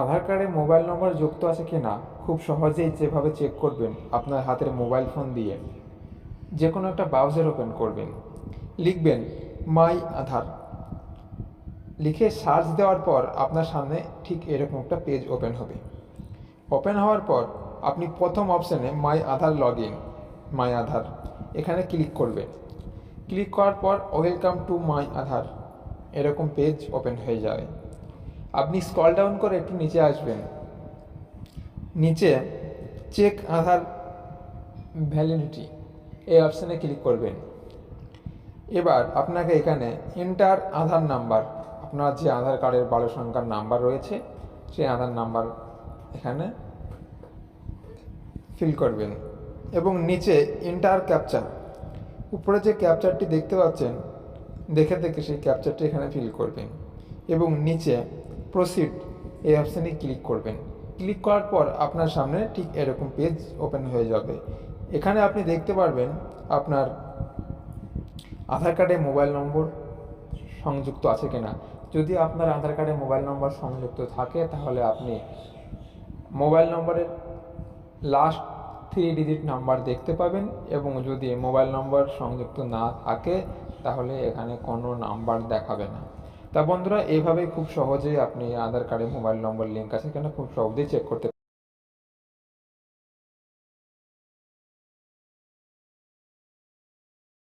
আধার কার্ডে মোবাইল নম্বর যুক্ত আছে কি না, খুব সহজেই যেভাবে চেক করবেন আপনার হাতের মোবাইল ফোন দিয়ে। যে কোনো একটা ব্রাউজার ওপেন করবেন। লিখবেন মাই আধার লিখে সার্চ দেওয়ার পর আপনার সামনে ঠিক এরকম একটা পেজ ওপেন হবে। ওপেন হওয়ার পর আপনি প্রথম অপশানে মাই আধার লগ ইন মাই আধার এখানে ক্লিক করবেন। ক্লিক করার পর ওয়েলকাম টু মাই আধার এরকম পেজ ওপেন হয়ে যাবে আপনি স্কল ডাউন করে একটু নিচে আসবেন। নিচে চেক আধার ভ্যালিডিটি এই অপশানে ক্লিক করবেন। এবার আপনাকে এখানে এন্টার আধার নাম্বার আপনার যে আধার কার্ডের বারো সংখ্যার নাম্বার রয়েছে, সেই আধার নাম্বার এখানে ফিল করবেন এবং নিচে এন্টার ক্যাপচার উপরে যে ক্যাপচারটি দেখতে পাচ্ছেন, দেখে দেখে সেই ক্যাপচারটি এখানে ফিল করবেন এবং নিচে প্রসিড এই অপশানে ক্লিক করবেন। ক্লিক করার পর আপনার সামনে ঠিক এরকম পেজ ওপেন হয়ে যাবে। এখানে আপনি দেখতে পারবেন আপনার আধার কার্ডে মোবাইল নম্বর সংযুক্ত আছে কিনা। যদি আপনার আধার কার্ডে মোবাইল নম্বর সংযুক্ত থাকে, তাহলে আপনি মোবাইল নম্বরের লাস্ট থ্রি ডিজিট নাম্বার দেখতে পাবেন এবং যদি মোবাইল নম্বর সংযুক্ত না থাকে, তাহলে এখানে কোনো নাম্বার দেখাবে না। তা বন্ধুরা, এভাবেই খুব সহজেই আপনি আধার কার্ডে মোবাইল নম্বর লিঙ্ক আছে কিনা খুব সহজেই চেক করতে